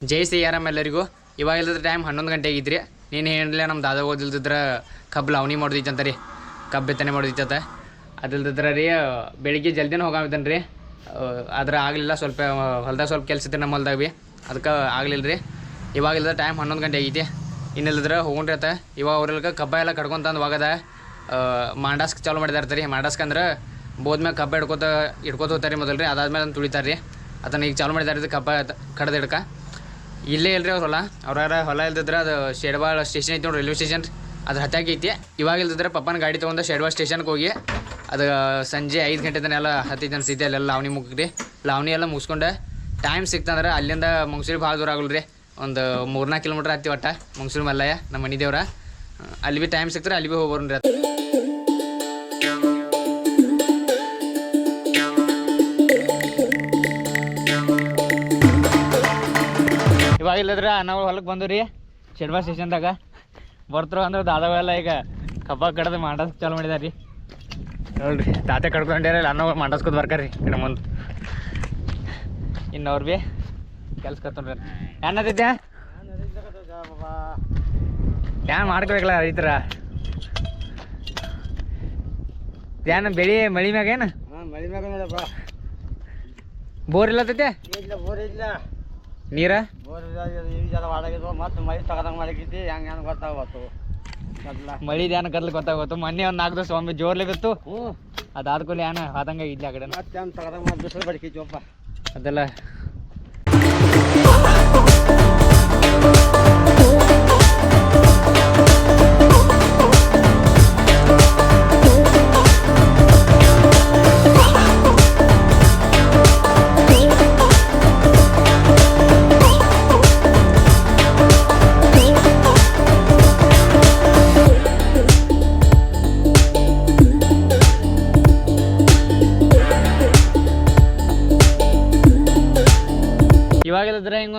ಜೈ ಆರಾಮ್ ಎಲ್ಲರಿಗೂ. ಇವಾಗ ಇಲ್ದಿದ್ರೆ ಟೈಮ್ ಹನ್ನೊಂದು ಗಂಟೆ ಆಗಿದ್ರಿ ನೀನು ಹೇಳಿಲ್ಲ ನಮ್ಮ ದಾದ ಓದಿಲ್ದಿದ್ರೆ ಕಬ್ಬು ಲವಣಿ ಮಾಡ್ದಿತ್ತಂತ ರೀ. ಕಬ್ಬು ಬಿತ್ತನೆ ಮಾಡ್ದಿತ್ತ ಅದಿಲ್ದಿದ್ರೆ ರೀ, ಬೆಳಿಗ್ಗೆ ಜಲ್ದಿನ ಹೋಗಿದ್ದಾನೆ ರೀ. ಆದ್ರೆ ಆಗಲಿಲ್ಲ ಸ್ವಲ್ಪ, ಹೊಲ್ದಾಗ ಸ್ವಲ್ಪ ಕೆಲಸ ಇತ್ತು ನಮ್ಮ ಹೊಲ್ದಾಗ ಭೀ ಅದಕ್ಕೆ ಆಗಲಿಲ್ಲ ರೀ. ಇವಾಗ ಇಲ್ದ ಟೈಮ್ ಹನ್ನೊಂದು ಗಂಟೆ ಆಗೈತಿ ಇನ್ನಿಲ್ಲದ್ರೆ ಹೋಗ್ರಿ ಆತ. ಇವಾಗ ಅವ್ರೆಲ್ಲ ಕಬ್ಬ ಎಲ್ಲ ಕಡ್ಕೊಂತಂದು ಹೋಗದ ಮಾಂಡಾಸ್ಕ್ ಚಾಲು ಮಾಡಿದಾರೆ ರೀ ಮಾಂಡಾಸ್ಕ್ ಅಂದ್ರೆ ಬೋದ್ಮ್ಯಾಗ ಕಬ್ಬ ಹಿಡ್ಕೋತ ಹಿಡ್ಕೋತ ಹೋಗ್ತಾರೆ ಮೊದಲು ರೀ ಅದಾದ್ಮೇಲೆ ಅದನ್ನು ತುಳಿತಾರೆ ರೀ. ಅದನ್ನ ಈಗ ಚಾಲು ಮಾಡಿದಾರೆ ಕಬ್ಬ ಕಡ್ದು ಹಿಡ್ಕ. ಇಲ್ಲೇ ಇಲ್ರಿ ಅವ್ರ ಹೊಲ. ಅವ್ರ ಹೊಲ ಇಲ್ದಿದ್ರೆ ಅದು ಶೇಡ್ವಾಳ ಸ್ಟೇಷನ್ ಐತಿ ನೋಡಿ ರೈಲ್ವೆ ಸ್ಟೇಷನ್ ಅದ್ರ ಹತ್ತಾಗಿ ಐತಿ. ಇವಾಗ ಇಲ್ದಿದ್ರೆ ಪಪ್ಪನ ಗಾಡಿ ತೊಗೊಂಡು ಶೇಡ್ವಾಳ ಸ್ಟೇಷನ್ಗೆ ಹೋಗಿ ಅದು ಸಂಜೆ ಐದು ಗಂಟೆ ತನಕ ಎಲ್ಲ ಹತ್ತೈತೆ ಅನ್ಸೈತಿ ಅಲ್ಲೆಲ್ಲ ಲಾವಣಿ ಮುಗ್ರಿ ಲಾವಣಿ ಎಲ್ಲ ಮುಗಿಸ್ಕೊಂಡು. ಟೈಮ್ ಸಿಕ್ತಂದ್ರೆ ಅಲ್ಲಿಂದ ಮಂಗ್ಸೂರಿ ಭಾಳ ದೂರ ಆಗಲ್ರಿ. ಒಂದು ಮೂರ್ನಾಲ್ಕು ಕಿಲೋಮೀಟ್ರ್ ಹತ್ತಿ ಒಟ್ಟ ಮಂಗ್ಸೂರು ಮಲ್ಲಯ್ಯ ನಮ್ಮ ಮನೆ ದೇವ್ರ. ಅಲ್ಲಿ ಭೀ ಟೈಮ್ ಸಿಕ್ತಾರೆ ಅಲ್ಲಿ ಭೀ ಹೋಗಿ ಇಲ್ಲದ್ರೆ ನಾವು ಹೊಲಕ್ಕೆ ಬಂದು ರೀ ಶೆಡ್ಬಾ ಸ್ಟೇಷನ್ದಾಗ. ಬರ್ತರು ಅಂದ್ರೆ ದಾದಾವೆಲ್ಲ ಈಗ ಕಬ್ಬ ಕಡ್ದು ಮಾಡಸ್ ಚಾಲು ಮಾಡಿದಾರೆ ರೀ ನೋಡ್ರಿ ತಾತೆ ಕಡ್ಕೊಂಡಿರಲ್ಲ ಅನ್ನೋ ಮಾಡಸ್ಕೊತ ಬರ್ಕಾರಿ ಕಡೆ ಮುಂದೆ. ಇನ್ನವ್ರು ಭೀ ಕೆಲ್ಸ ಕತ್ತೊಂಡ್ರಿ ಏನದಿದ್ದೆ ಏನ್ ಮಾಡ್ಕೋಬೇಕಲ್ಲ ರೈತರ ಏನ್ ಬೆಳಿ ಮಳಿ ಮ್ಯಾಗ ಏನು? ಮಳಿ ಮ್ಯಾಗ ಬೋರ್ ಇಲ್ಲತೈತೆ? ಇಲ್ಲ ಬೋರ್ ಇಲ್ಲ. ನೀರ? ಮಳಿ ಧ್ಯಾನ ಕದ್ಲಿ ಗೊತ್ತಾಗೋತು. ಮೊನ್ನೆ ಒಂದು ನಾಲ್ಕು ದಿವಸ ಒಮ್ಮೆ ಜೋರ್ಲಿ ಬಿತ್ತು. ಹ್ಞೂ ಅದಾದ ಕೂಲಿ ಏನ ಆದಂಗ ಇಲ್ಲ ಆ ಕಡೆ ಅದೆಲ್ಲ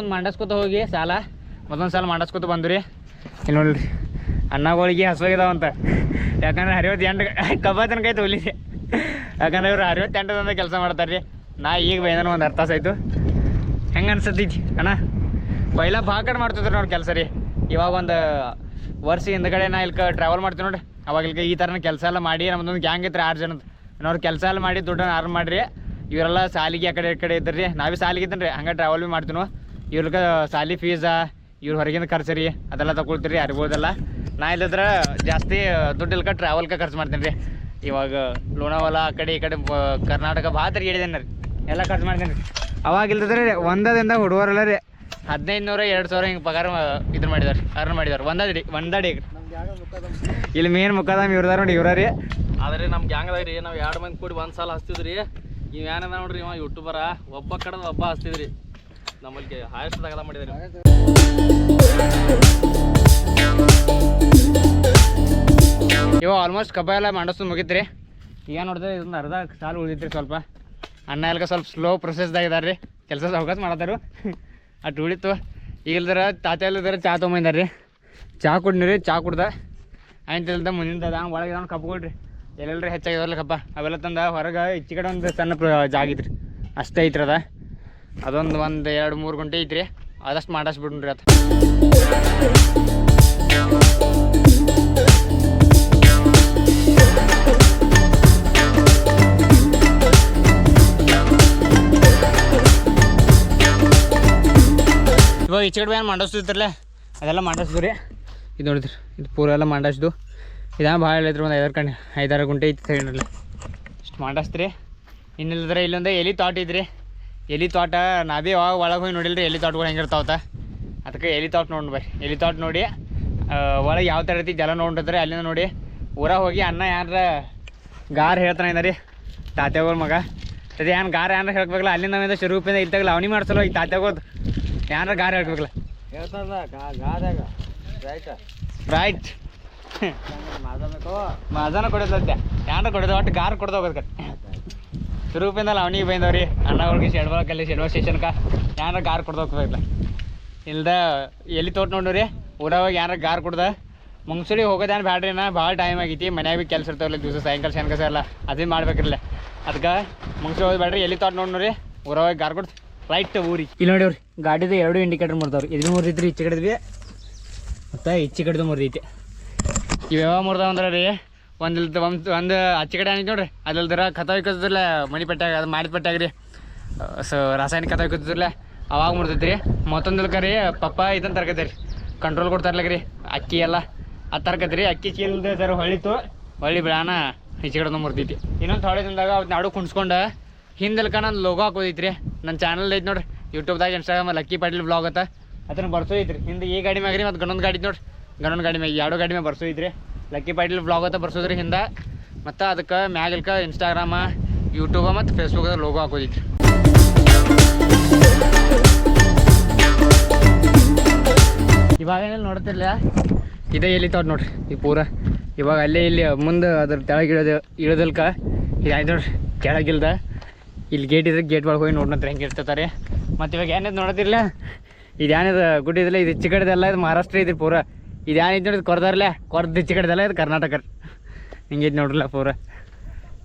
ಇವಾಗಿಲ್ಲದ್ರೆ ಮಾಡಿಸ್ಕೊತ ಹೋಗಿ, ಸಾಲ? ಮತ್ತೊಂದು ಸಾಲ ಮಾಡಿಸ್ಕೊತ ಬಂದ್ರಿ ಇಲ್ಲಿ ನೋಡ್ರಿ ಅನ್ನಗಳಿಗೆ ಹಸುವಾಗಿದಾವಂತ. ಯಾಕಂದ್ರೆ ಹರಿವತ್ತು ಎಂಟು ಕಬ್ಬ ತನಕ ಆಯ್ತು ಹೊಲಿದೆ ಯಾಕಂದ್ರೆ ಇವ್ರು ಅರವತ್ತೆಂಟದಂತ ಕೆಲಸ ಮಾಡ್ತಾರೆ ರೀ ನಾ ಈಗ ಬೈದನ ಒಂದು ಅರ್ಥ ಆಯ್ತು ಹೆಂಗೆ ಅನ್ಸತ್ತೈತಿ, ಅಣ್ಣ? ಭಾಳ ಕಡೆ ಮಾಡ್ತಿದ್ರು ನೋಡಿ ಕೆಲಸ ರೀ. ಇವಾಗ ಒಂದು ವರ್ಷ ಹಿಂದ್ಗಡೆ ನಾ ಇಲ್ಲಿ ಟ್ರಾವೆಲ್ ಮಾಡ್ತೀನಿ ನೋಡಿ ಅವಾಗ ಇಲ್ಲಿ ಈ ಥರನ ಕೆಲಸ ಎಲ್ಲ ಮಾಡಿ, ನಮ್ದೊಂದು ಗ್ಯಾಂಗ್ ಇತ್ತು ಆರು ಜನದ. ಅವ್ರು ಕೆಲಸ ಎಲ್ಲ ಮಾಡಿ ದುಡ್ಡನ್ನ ಅರ್ನ್ ಮಾಡಿರಿ. ಇವರೆಲ್ಲ ಸಾಲಿಗೆ ಆ ಕಡೆ ಈ ಕಡೆ ಇದ್ರಿ ನಾವೇ ಸಾಲಿಗೆ ಇದ್ದೀನಿ ರೀ ಹಂಗೆ ಟ್ರಾವೆಲ್ ಭೀ ಮಾಡ್ತೀವಿ ಇವ್ರಿಗೆ ಸಾಲಿ ಫೀಸಾ ಇವ್ರ ಹೊರಗಿನ ಖರ್ಚು ರೀ ಅದೆಲ್ಲ ತಗೊಳ್ತೀರಿ ಅರಿಬೋದೆಲ್ಲ. ನಾ ಇಲ್ಲದ್ರೆ ಜಾಸ್ತಿ ದುಡ್ಡು ಇಲ್ಕ ಟ್ರಾವೆಲ್ಗೆ ಖರ್ಚು ಮಾಡ್ತೀನಿ ರೀ ಇವಾಗ ಲೋನಾವಲ ಆ ಕಡೆ ಈ ಕಡೆ ಬ- ಕರ್ನಾಟಕ ಭಾಳ ತಿರುಗಿಡಿದ್ದೇನೆ ರೀ. ಎಲ್ಲ ಖರ್ಚು ಮಾಡ್ತೀನಿ ರೀ ಅವಾಗ ಇಲ್ದಿದ್ರೆ ರೀ ಒಂದದಿಂದ ಹುಡುಗರಲ್ಲ ರೀ. ಹದಿನೈದು ನೂರ ಎರಡು ಸಾವಿರ ಹಿಂಗೆ ಪಗಾರ ಇದ್ರ ಮಾಡಿದಾರೆ ಅರ್ನ್ ಮಾಡಿದಾರೆ. ಒಂದಡಿ ಒಂದಡಿ ನಮ್ಗೆ ಯಾರೋ ಮುಖದ ಇಲ್ಲಿ ಮೇನ್ ಮುಖದಾಮ್ ಇವ್ರದಾರ ನೋಡಿ ಇವ್ರ ರೀ. ಆದ್ರೆ ನಮ್ಮ ಗ್ಯಾಂಗ್ದಾಗ ರೀ ನಾವು ಎರಡು ಮಂದಿ ಕೂಡಿ ಒಂದು ಸಲ ಹಚ್ತಿದ್ರಿ ನೀವು ಏನದ ನೋಡ್ರಿ ಇವ ಯೂಟ್ಯೂಬರ ಒಬ್ಬ ಕಡೆದ ಒಬ್ಬ ಹಚ್ತಿದ್ರಿ ನಮ್ಮಲ್ಲಿ ಹಾಯೆಸ್ಟ್ ತಗಲ ಮಾಡಿದ್ರು. ಇವ ಆಲ್ಮೋಸ್ಟ್ ಕಬ್ಬ ಎಲ್ಲ ಮಾಡಿಸ್ತು ಮುಗಿತ್ರಿ. ಈಗ ನೋಡಿದ್ರೆ ಇದೊಂದು ಅರ್ಧ ಸಾಲು ಉಳಿದ್ರಿ ಸ್ವಲ್ಪ. ಅಣ್ಣ ಎಲ್ಲ ಸ್ವಲ್ಪ ಸ್ಲೋ ಪ್ರೊಸೆಸ್ದಾಗ ಇದಾರೆ ರೀ ಕೆಲಸ ಸಾವಕಾಶ ಮಾಡತ್ತಾರು. ಅಷ್ಟು ಉಳಿತು. ಈಗ ಇಲ್ದಾರ ತಾತ ಇಲ್ದಾರ ಚಾ ತೊಗೊಂಬಂದಾರ ರೀ ಚಾ ಕುಡ್ನಿ ರೀ ಚಾ ಕುಡ್ದ. ಆಯ್ತು ಇಲ್ದ ಮುಂದಿನ ಒಳಗೆ ಇದಾವ ಕಬ್ಬು ಕೊಡ್ರಿ. ಎಲ್ಲೆಲ್ರಿ ಹೆಚ್ಚಾಗಿದಾವಲ್ಲ ಕಬ್ಬ. ಅವೆಲ್ಲ ತಂದ ಹೊರಗೆ ಕಡೆ ಒಂದು ಸಣ್ಣ ಜಾಗ ಐತ್ರಿ ಅಷ್ಟೇ ಐತ್ರದ ಅದೊಂದು ಒಂದು ಎರಡು ಮೂರು ಗಂಟೆ ಐತ್ರಿ ಆದಷ್ಟು ಮಾಡಷ್ಟು ಬಿಡ್ರಿ ಅದು. ಇವಾಗ ಈಚೆ ಏನು ಮಾಡಿಸ್ತಿದ್ರಲ್ಲ, ಅದೆಲ್ಲ ಮಾಡಿಸ್ಬಿಡ್ರಿ. ಇದು ನೋಡಿದ್ರಿ, ಇದು ಪೂರ ಎಲ್ಲ ಮಾಡಿಸ್ದು. ಇದಾ ಭಾಳ ಹೇಳಿದ್ರು, ಒಂದು ಐದಾರು ಕಣ್ಣು, ಐದಾರು ಗುಂಟೆ ಇತ್ತು ತಗೊಂಡ್ರಲ್ಲ. ಇಷ್ಟು ಮಾಡಿಸ್ತ್ರಿ. ಇನ್ನಿಲ್ಲದ್ರೆ ಇಲ್ಲೊಂದು ಎಲಿ ತಾಟಿದ್ರಿ. ಎಲಿ ತೋಟ ನಾ ಭೀ ಯಾವಾಗ ಒಳಗೆ ಹೋಗಿ ನೋಡಿಲ್ರಿ ಎಲಿ ತೋಟಗಳು ಹೆಂಗಿರ್ತಾವತ್ತ ಅದಕ್ಕೆ ಎಲಿ ತೋಟ ನೋಡಿ ಬರ್ರಿ. ಎಲಿ ತೋಟ ನೋಡಿ ಒಳಗೆ ಯಾವ ಥರ ಐತಿ ಜಲ ನೋಡಿದ್ರೆ ಅಲ್ಲಿಂದ ನೋಡಿ. ಊರ ಹೋಗಿ ಅನ್ನ ಯಾರ ಗಾರ್ ಹೇಳ್ತಾನೆ ರೀ ತಾತ್ಯಾಗಳ ಮಗ. ಅದೇ ಏನು ಗಾರ ಏನಾರ ಹೇಳ್ಬೇಕಲ್ಲ ಅಲ್ಲಿಂದ ನಾವಿಂದ ಶುರುಪಿಂದ ಇಲ್ಲಿ ತಗಲ್ಲ ಅವನಿ ಮಾಡ್ಸಲ್ಲ ಈ ತಾತ್ಯಾಗೋದು. ಏನಾರ ಗಾರ ಹೇಳ್ಬೇಕಲ್ಲ. ರೈತ ರೈಟ್ ಮಜಾನ ಕೊಡೋದತ್ತೆ ಏನಾರ ಕೊಡೋದು ಒಟ್ಟು ಗಾರ್ ಕೊಡೋದು ಹೋಗೋದು ಶುರುಪಿಂದಲ್ಲ ಅವನಿಗೆ ಬೈದವ್ರಿ. ಅಣ್ಣಗಳಿಗೆ ಶೆಡ್ವಾಕಲ್ಲಿ ಶೆಡ್ವಾ ಸ್ಟೇಷನ್ಕ ಯಾರ ಗಾರ್ ಕೊಡ್ದೋಗ್ಬೇಕಲ್ಲ ಇಲ್ದ ಎಲ್ಲಿ ತೋಟ ನೋಡ್ರಿ? ಊರಾಗ ಯಾರ ಗಾರ್ ಕೊಡ್ದ? ಮುಂಗ್ಸುಡಿ ಹೋಗೋದೇನು ಬ್ಯಾಡ್ರಿ ನಾ ಭಾಳ ಟೈಮ್ ಆಗೈತಿ. ಮನ್ಯಾಗ ಭೀ ಕೆಲಸ ಇರ್ತಾವಲ್ಲ ದಿವಸ ಸಾಯಂಕಾಲ ಸಾಯಂಕಾಲ ಎಲ್ಲ. ಅದೇ ಮಾಡ್ಬೇಕಿರಲ್ಲ. ಅದಕ್ಕೆ ಮುಂಗ್ಸುಡಿ ಹೋಗಿ ಬ್ಯಾಡ್ರಿ. ಎಲ್ಲಿ ತೋಟ ನೋಡಿ ಊರಾಗ ಗಾರ್ ಕೊಡ್ತು ರೈಟ್ ಊರಿ. ಇಲ್ಲಿ ನೋಡಿವ್ರಿ ಗಾಡಿದು ಎರಡು ಇಂಡಿಕೇಟರ್ ಮುರಿದವ್ರು. ಇದನ್ನು ಮುರಿದಿದ್ರಿ ಈಚೆ ಕಡೆದ್ವಿ ಮತ್ತು ಈಚೆ ಕಡೆದು ಮುರಿದೈತಿ ಇವು ಯಾವ ಮುರಿದಾವ ಅಂದ್ರೆ ರೀ ಒಂದು ಒಂದು ಒಂದು ಆಚೆ ಕಡೆ ಆಯ್ತು ನೋಡ್ರಿ. ಅದಲ್ದರ ಕಥ ಮಣಿ ಪಟ್ಟಾಗ ಅದು ಮಾಡಿದ ರೀ ಸೊ ರಾಸಾಯನಿಕ ಕಥ ಅವಾಗ ಮುರಿದೈತಿ ರೀ ಮತ್ತೊಂದು ರೀ ಪಪ್ಪ ಇದನ್ನು ತರ್ಕೈತೆ ರೀ ಕಂಟ್ರೋಲ್ ಕೊಡ್ತಾರಲ್ಲ ರೀ ಅಕ್ಕಿ ಎಲ್ಲ ಅದು ತರ್ಕೈತೆ ರೀ ಅಕ್ಕಿ ಚೀಲದ ಸರ್ ಹೊಳಿತು ಹೊಳ್ಳಿ ಬಿಡಾನ ಈಚೆ ಕಡೆ ಮುರ್ತೈತಿ ಇನ್ನೊಂದು ಹೊಳಿ ದಿನದಾಗ ಅವ್ರು ನಾಡು ಕುಣ್ಸ್ಕೊಂಡು ಹಿಂದಲ್ಕ ನನ್ನ ಲೋಗೋ ಹಾಕೋದೈತಿ ರೀ ನನ್ನ ಚಾನಲ್ ಐತಿ ನೋಡ್ರಿ. ಯೂಟ್ಯೂಬ್ದಾಗ ಇನ್ಸ್ಟಾಗ್ರಾಮ್ ಲಕ್ಕಿ ಪಾಟೀಲ್ ಬ್ಲಾಗ್ ಅತ್ತ. ಅದನ್ನ ಬರ್ಸೋದೈತಿ ರೀ ಹಿಂದೆ ಈ ಗಾಡಿ ಮ್ಯಾಗ್ರಿ ಮತ್ತು ಗನ್ನೊಂದು ಗಾಡಿ ನೋಡ್ರಿ. ಗನ್ನೊಂದು ಗಾಡಿ ಮ್ಯಾಗ ಎರಡು ಗಾಡಿ ಮ್ಯಾಗ ಬರ್ಸೋದೈತಿ ರೀ ಲಕ್ಕಿ ಪಾಟೀಲ್ ಬ್ಲಾಗ್ ಅಂತ ಬರ್ಸೋದ್ರಿ ಹಿಂದೆ. ಮತ್ತು ಅದಕ್ಕೆ ಮ್ಯಾಗಲ್ಕ ಇನ್ಸ್ಟಾಗ್ರಾಮ ಯೂಟ್ಯೂಬ ಮತ್ತು ಫೇಸ್ಬುಕ್ದಾಗ ಲೋಗೋ ಹಾಕೋದಿತ್ತು. ಇವಾಗ ಏನಿಲ್ಲ ನೋಡ್ತಿರ್ಲ ಇದೇ ಎಲ್ಲಿ ತೋಟ ನೋಡ್ರಿ, ಈ ಪೂರ. ಇವಾಗ ಅಲ್ಲೇ ಇಲ್ಲಿ ಮುಂದೆ ಅದ್ರ ಕೆಳಗೆ ಇಳದಲ್ಕ ಇದು ಇದಾಯ್ತು ನೋಡ್ರಿ ಕೆಳಗಿಲ್ದ ಇಲ್ಲಿ ಗೇಟ್ ಇದ್ರೆ ಗೇಟ್ ಒಳಗೆ ಹೋಗಿ ನೋಡ್ನಂತ್ರ ಹೆಂಗೆ ಇರ್ತಾರೆ ಮತ್ತು ಇವಾಗ ಏನಿದೆ ನೋಡೋದಿಲ್ಲ ಇದು ಏನಿದೆ ಗುಡ್ಡಿದಿಲ್ಲ ಇದು ಈಚೆ ಕಡೆದೆಲ್ಲ ಇದು ಮಹಾರಾಷ್ಟ್ರ ಇದ್ರಿ ಪೂರ. ಇದು ನೋಡಿದ್ ಕೊರ್ದಾರ್ಲೆ? ಕೊರ್ದ ಈಚೆ ಕಡೆದೆಲ್ಲ ಇದು ಕರ್ನಾಟಕ. ಹಿಂಗಿದ್ ನೋಡ್ರಲ್ಲ ಪೂರ.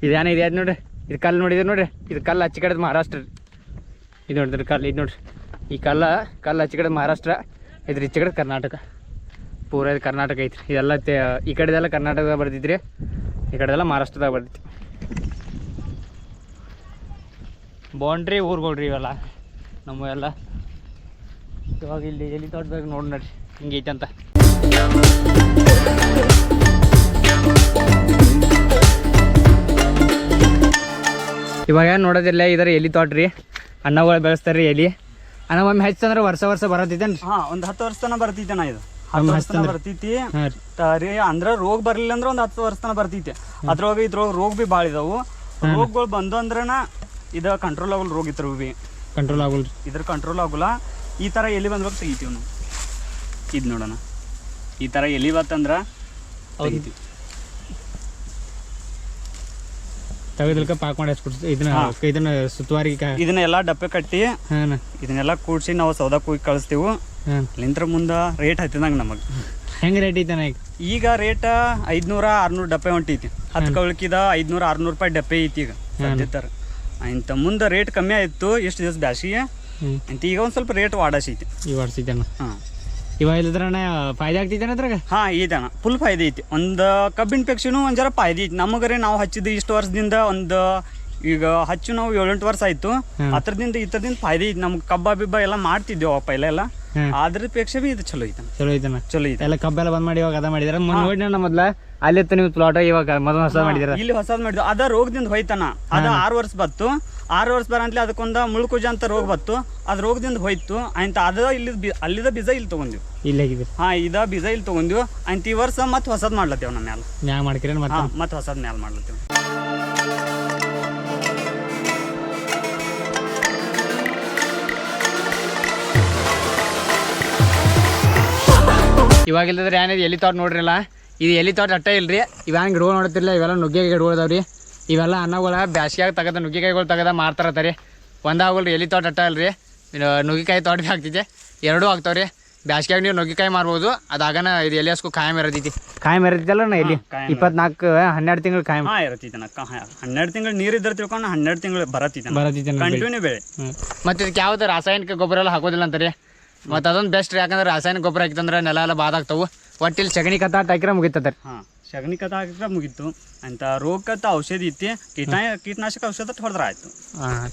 ಇದೇನ ಇದೆ ಅದು ನೋಡ್ರಿ? ಇದು ಕಲ್ಲು ನೋಡಿದ್ರೆ ನೋಡ್ರಿ? ಇದು ಕಲ್ಲು ಹಚ್ಚಿ ಕಡೆದು ಮಹಾರಾಷ್ಟ್ರ. ಇದು ನೋಡಿದ್ರಿ ಕಲ್ಲು, ಇದು ನೋಡ್ರಿ. ಈ ಕಲ್ಲ, ಕಲ್ಲು ಹಚ್ಚಿ ಕಡೆ ಮಹಾರಾಷ್ಟ್ರ, ಇದ್ರ ಈಚೆ ಕಡೆ ಕರ್ನಾಟಕ. ಪೂರ ಇದು ಕರ್ನಾಟಕ ಐತ್ರಿ. ಇದೆಲ್ಲ ಈ ಕಡೆದೆಲ್ಲ ಕರ್ನಾಟಕದಾಗ ಬರ್ತಿದ್ರಿ ಈ ಕಡೆದೆಲ್ಲ ಮಹಾರಾಷ್ಟ್ರದಾಗ ಬರ್ತೈತಿ ಬೌಂಡ್ರಿ ಊರುಗಳ್ರಿ ಇವೆಲ್ಲ. ನಮ್ಮ ಎಲ್ಲ ಇವಾಗ ಇಲ್ಲಿ ಎಲ್ಲಿ ತೋಟದಾಗ ನೋಡಿ ನೋಡ್ರಿ. ಹಿಂಗೈತೆ ಅಂತ ಇವಾಗ ಏನು ನೋಡೋದಿಲ್ಲ ಇದರ ಎಲಿ ತೋಟ ರೀ ಅಣ್ಣಗಳು ಬೆಳೆಸ್ತಾರೆ ರೀ ಎಲಿ. ಅಣ್ಣ ಒಮ್ಮೆ ಹೆಚ್ಚಂದ್ರೆ ವರ್ಷ ವರ್ಷ ಬರತ್ತೈತೇನ್ರಿ ಹಾ ಒಂದ್ ಹತ್ತು ವರ್ಷ ತನ ಬರ್ತೈತೆ ಇದು. ಹತ್ತು ವರ್ಷ? ಬರ್ತೈತಿ. ರೀ. ತರಿ ಅಂದ್ರ ರೋಗ ಬರ್ಲಿಲ್ಲ ಅಂದ್ರೆ ಒಂದ್ ಹತ್ತು ವರ್ಷ ತನ ಬರ್ತೈತಿ. ಅದ್ರೊಳಗೆ ಇದ್ರೊಳಗೆ ರೋಗ ಬಿ ಬಾಳ ಇದಾವು. ರೋಗಗಳು ಬಂದು ಅಂದ್ರನ ಇದ ಕಂಟ್ರೋಲ್ ಆಗಲ್ ರೋಗ ಇದ್ರ ಬಿ ಕಂಟ್ರೋಲ್ ಆಗುಲ್ ಇದ್ರ ಕಂಟ್ರೋಲ್ ಆಗುಲ್ಲ. ಈ ತರ ಎಲ್ಲಿ ಬಂದ್ಬೇಕು ತೆಗಿತೀವಿ ನಾವು. ಇದು ನೋಡೋಣ. ಈ ತರ ಎಲ್ಲಿ ಬಂತಂದ್ರ ತೆಗಿತೀವಿ. ತೆಗೆದಲ್ಕ ಪಾಕ್ ಮಾಡಿ ಹಚ್ಕೊಡ್ತೀವಿ. ಇದನ್ನ ಹಾ. ಇದನ್ನ ಸುತ್ತುವಾರಿ ಇದನ್ನೆಲ್ಲ ಡಬ್ಬೆ ಕಟ್ಟಿ ಇದನ್ನೆಲ್ಲ ಕೂಡ್ಸಿ ನಾವು ಸೌದಾ ಕೂಗಿ ಕಳಿಸ್ತೀವಿ. ನಿಂತ್ರ ಮುಂದ ರೇಟ್ ಹತ್ತಿದಂಗ ನಮಗೆ. ಹೆಂಗೆ ರೇಟ್ ಐತೆ ಈಗ ಈಗ ರೇಟ್ ಐದ್ನೂರ ಆರ್ನೂರು ಡಪ್ಪೆ ಹೊಂಟೈತಿ ಹತ್ತು ಕವಳಕಿದ ಐದ್ನೂರ ಆರ್ನೂರು ರೂಪಾಯಿ ಡಬ್ಬೆ ಐತಿ ಈಗ ಸದ್ಯತ್ತರ ಇಂಥ ಮುಂದೆ ರೇಟ್ ಕಮ್ಮಿ ಆಯಿತು ಎಷ್ಟು ದಿವಸ ಬ್ಯಾಸಿಗೆ. ಅಂತ ಈಗ ಒಂದ್ ಸ್ವಲ್ಪ ರೇಟ್ ವಾಡಸೈತಿ ಈ ಐತನ ಹಾಂ. ಇವಾಗ ಇಲ್ಲದ್ರಣ ಫಾಯ್ದೆ ಆಗ್ತೈತೆ ಅದ್ರಾಗ? ಹಾ ಇದಣ್ಣ ಫುಲ್ ಫಾಯ್ದೆ ಐತಿ. ಒಂದು ಕಬ್ಬಿನ ಪೆಕ್ಷನು ಒಂದು ಜರ ಫಾಯ್ದೆ ಐತಿ. ನಮಗರೆ ನಾವು ಹಚ್ಚಿದ ಇಷ್ಟು ವರ್ಷದಿಂದ ಒಂದು ಈಗ ಹಚ್ಚು ನಾವು ಏಳೆಂಟು ವರ್ಷ ಆಯ್ತು. ಅದ್ರದಿಂದ ಇತರದಿಂದ ಫಾಯ್ದೆ ಐತಿ. ನಮ್ಗೆ ಕಬ್ಬ ಬಿಬ್ಬ ಎಲ್ಲ ಮಾಡ್ತಿದ್ದೇವೆ ಅಪ್ಪ ಎಲ್ಲ. ಅದ್ರ ಪೇಕ್ಷೆ ಬಿ ಇದು. ಚಲೋ ಐತೆ ಚಲೋ ಐತನ ಚಲೋ ಐತೆ. ಎಲ್ಲ ಕಬ್ಬೆಲ್ಲ ಬಂದ್ ಮಾಡಿ ಇವಾಗ ಅದ ಮಾಡಿದ್ರೆ. ನೋಡಿ ನಮ್ಮ ಮೊದ್ಲ. ಅಲ್ಲಿ ನೀವು ಪ್ಲಾಟ ಇವಾಗ ಮೊದಲು ಹೊಸ ಮಾಡಿದ್ರೆ. ಇಲ್ಲಿ ಹೊಸದ್ ಮಾಡಿದ್ರು ಅದ ರೋಗದಿಂದ ಹೋಯ್ತಾನ ಅದ ಆರು ವರ್ಷ ಬತ್ತು ಆರು ವರ್ಷ ಬರಂತಲೇ ಅದಕ್ಕೊಂದು ಮುಳುಕುಜ ಅಂತ ರೋಗ ಬತ್ತು ಅದು ರೋಗದಿಂದ ಹೋಯ್ತು. ಅಂತ ಅದ ಇಲ್ಲಿ ಅಲ್ಲಿದ ಬೀಜ ಇಲ್ಲಿ ತಗೊಂಡಿವ್ ಇಲ್ಲಿ ಹಾಂ ಇದ ಬೀಜ ಇಲ್ಲಿ ತಗೊಂಡಿವ್ ಅಂತ ಈ ವರ್ಷ ಮತ್ತೆ ಹೊಸದ್ ಮಾಡ್ಲತ್ತೇವ್ ನಮ್ಮ ಮ್ಯಾಲ. ನ್ಯಾಯ ಮಾಡ್ಕಿರ ಮತ್ತೆ? ಹಾ ಮತ್ತೆ ಹೊಸದ್ ಮ್ಯಾಲ ಮಾಡ್ಲತ್ತೇವ್. ಇವಾಗ ಇಲ್ಲದ್ರೆ ಏನಿದೆ ಎಲ್ಲಿ ತೋಟ ನೋಡ್ರಿಲ್ಲ? ಇದು ಎಲ್ಲಿ ತೋಟ ಅಟ್ಟ ಇಲ್ರಿ. ಇವಾಗ ಗಿಡಗಳು ನೋಡ್ತಿರ್ಲಿಲ್ಲ ಇವೆಲ್ಲ ನುಗ್ಗೆ ಗಿಡಗಳು ಅದಾವ್ರಿ. ಇವೆಲ್ಲ ಅನ್ನಗಳ ಬ್ಯಾಸ್ಗ್ಯಾಗ ತೆಗದ ನುಗ್ಗೆಕಾಯಿಗಳು ತೆಗದ ತರಿ ಒಂದಾಗಲ್ರಿ ಎಲ್ಲಿ ತೋಟ ಅಟ್ಟ ಅಲ್ರಿ. ನುಗ್ಗಿಕಾಯಿ ತೋಟ ಭೀ ಆಗ್ತೈತೆ. ಎರಡೂ ಆಗ್ತಾವ್ರಿ. ಬ್ಯಾಸ್ಗ್ಯಾಗ ನೀವು ನುಗ್ಗಿಕಾಯಿ ಮಾರ್ಬೋದು. ಅದಾಗನ ಇದು ಎಲ್ಲಿ ಅಸ್ಕು ಕಾಯಂ ಇರತೈತಿ. ಕಾಯಂ ಇರತೈತಲ್ಲ ನಾ ಇಲ್ಲಿ ಇಪ್ಪತ್ನಾಲ್ಕು ಹನ್ನೆರಡು ತಿಂಗಳು ಕಾಯಂ. ಇರತೈತೆ ಇರತ್ತಿತನಕ್ಕ ಹನ್ನೆರಡು ತಿಂಗಳು ನೀರು ಇದ್ರೆ ತಿಳ್ಕೊಂಡು ಹನ್ನೆರಡು ತಿಂಗಳು ಬರತೈತೆ ಬರತೈತೆ ಕಂಟಿನ್ಯೂ ಬೆಳೆ. ಮತ್ತು ಇದಕ್ಕೆ ಯಾವ್ದು ರಾಸಾಯನಿಕ ಗೊಬ್ಬರ ಎಲ್ಲ ಹಾಕೋದಿಲ್ಲ ಅಂತಾರೆ ಮತ್ತು ಅದೊಂದು ಬೆಸ್ಟ್ ಯಾಕಂದ್ರೆ ರಾಸಾಯನಿಕ ಗೊಬ್ಬರ ಹಾಕಿತ್ತಂದ್ರೆ ನೆಲ ಎಲ್ಲ ಬಾದಾಗ್ತವೆ ಒಟ್ಟಿಲ್ಲಿ ಸಗಣಿ ಕತ್ತ ಹಾಕಿದ್ರೆ ಮುಗಿತದೆ ಹಾ. ಸಗಣಿ ಕಥ ಹಾಕಿದ್ರೆ ಮುಗೀತು. ಅಂತ ರೋಗಕ್ಕಂತ ಔಷಧಿ ಐತಿ ಕೀಟ ಕೀಟನಾಶಕ ಔಷಧ ಹೊಡೆದ್ರ ಆಯ್ತು. ಹಾಂ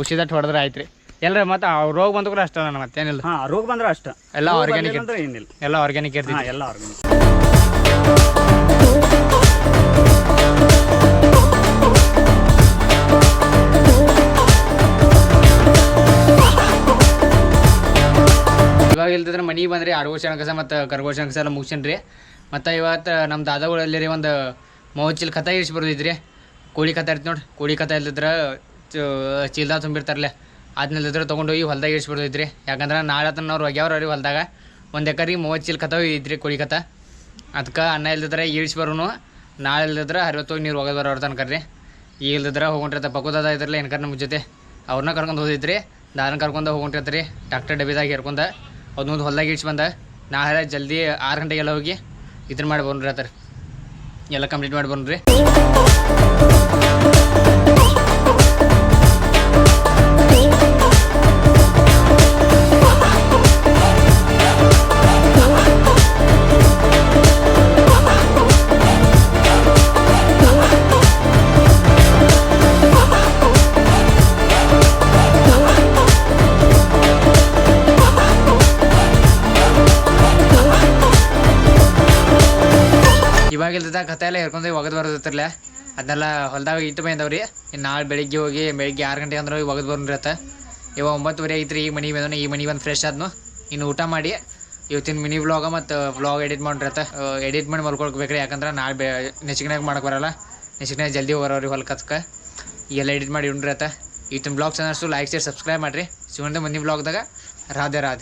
ಔಷಧ ಹೊಡೆದ್ರೆ ಆಯ್ತು ರೀ ಎಲ್ಲರ ಮತ್ತೆ ರೋಗ ಬಂದ ಕೂಡ ಅಷ್ಟೇ ನಾನು ಮತ್ತೇನಿಲ್ಲ ಹಾ ರೋಗ ಬಂದ್ರೆ ಅಷ್ಟ. ಎಲ್ಲ ರೋಗ ಆರ್ಗ್ಯಾನಿಕ್ ಅಂದ್ರೆ ಏನಿಲ್ಲ. ಎಲ್ಲ ಆರ್ಗ್ಯಾನಿಕ್ ಹಾ ಎಲ್ಲ ಆರ್ಗ್ಯಾನಿಕ್ ಇವಾಗ ಇಲ್ದಿದ್ರೆ ಮನೆಗೆ ಬಂದ್ರಿ ಆರ್ಗೋಷನ್ ಕಸ ಮತ್ತು ಕರ್ಗೋಷನ್ ಕಸ ಎಲ್ಲ ಮುಗಿಸೇನ್ರಿ. ಮತ್ತು ಇವತ್ತು ನಮ್ಮ ದಾದಾಗಳಲ್ಲಿ ರೀ ಒಂದು ಮೌಚಿಲ್ ಕಥೆ ಇಳಿಸಿ ಬರ್ದಿದ್ರಿ. ಕೂಡಿ ಕಥೆ ಇರ್ತಿ ನೋಡಿ, ಕೂಡಿ ಕಥೆ ಇಲ್ದಿದ್ರೆ ಚೀಲ್ದಾಗ ತುಂಬಿರ್ತಾರಲ್ಲ ಆತ್ನಲ್ದಿದ್ರೆ ತೊಗೊಂಡು ಹೋಗಿ ಹೊಲ್ದಾಗ ಇಳಿಸಿ ಬರ್ದಿದ್ರಿ. ಯಾಕಂದ್ರೆ ನಾಳೆ ತನ ಅವ್ರು ಒಗ್ಯಾವ್ರ ರೀ ಹೊಲ್ದಾಗ. ಒಂದು ಎಕರೆ ಮೂವತ್ತು ಚೀಲ ಕಥೆ ಇದ್ರಿ ಕೂಡಿ ಕಥೆ. ಅದಕ್ಕೆ ಅನ್ನ ಇಲ್ದಿದ್ರೆ ಇಳಿಸಿ ಬರೋನು, ನಾಳೆ ಇಲ್ದಿದ್ರೆ ಅರವತ್ತೋಗಿ ನೀರು ಹೋಗೋದು ಬರೋರು ತನಕ ರೀ. ಈಗ ಇಲ್ದಿದ್ರೆ ಹೋಗೊಂಡ್ರಿ ಪಕ್ಕದಾದ ಇದ್ರಲ್ಲ ಏನ್ಕರ್ ನಮ್ಮ ಜೊತೆ. ಅವ್ರನ್ನ ಕರ್ಕೊಂಡು ಹೋದಿದ್ರಿ, ದಾರನ ಕರ್ಕೊಂಡು ಹೋಗೊಂಡಿರ್ತಾರೆ ಡಾಕ್ಟರ್ ಡಬ್ಬಿದಾಗ ಹೇರ್ಕೊಂಡ ಅದನ್ನೊಂದು ಹೊಲ್ದಾಗ ಇಳಿಸಿ ಬಂದ. ನಾಳೆ ಜಲ್ದಿ ಆರು ಗಂಟೆಗೆಲ್ಲ ಹೋಗಿ ಇದನ್ನ ಮಾಡಿ ಬಂದ್ರಿ ಆತರ ಎಲ್ಲ ಕಂಪ್ಲೀಟ್ ಮಾಡಿ ಬಂದ್ರಿ ಕತೆ ಎಲ್ಲ ಹಿರ್ಕೊಂಡು ಒಗದು ಬರೋದಿತ್ತಲ್ಲ ಅದನ್ನೆಲ್ಲ ಹೊಲ್ದಾಗ ಇಟ್ಟು ಬಂದವ್ರಿ ಇನ್ನು ನಾಳೆ ಬೆಳಿಗ್ಗೆ ಹೋಗಿ ಬೆಳಿಗ್ಗೆ ಆರು ಗಂಟೆಗೆ ಅಂದ್ರೆ ಒಗದು ಬಂದಿರತ್ತೆ ಇವಾಗ ಒಂಬತ್ತುವರೆ ಐತ್ರಿ, ಈ ಮನೆಗೆ ಬಂದನು ಈ ಮನಿ ಬಂದು ಫ್ರೆಶ್ ಆದ್ನು. ಇನ್ನು ಊಟ ಮಾಡಿ ಇವತ್ತಿನ ಮಿನಿ ವ್ಲಾಗ ಮತ್ತು ವ್ಲಾಗ್ ಎಡಿಟ್ ಮಾಡಿರತ್ತೆ. ಎಡಿಟ್ ಮಾಡಿ ಮಲ್ಕೊಳ್ಬೇಕ್ರಿ, ಯಾಕಂದ್ರೆ ನಾಳೆ ಬೆ ನೆಚ್ಚಿಗೆನಾಗ ಮಾಡಕ್ಕೆ ಬರಲ್ಲ. ನೆಚ್ಚಿಗೆನಾಗ ಜಲ್ದಿ ಹೋಗೋರಿ ಹೊಲ್ಕತ್ಕ. ಎಲ್ಲ ಎಡಿಟ್ ಮಾಡಿ ಉಂಡ್ರತ್ತ. ಇವತ್ತಿನ vlog channels like share subscribe ಮಾಡಿರಿ. ಸಿಗೋಣ ಮುಂದಿನ ಬ್ಲಾಗ್ದಾಗ ರಾಧೆ ರಾಧೆ.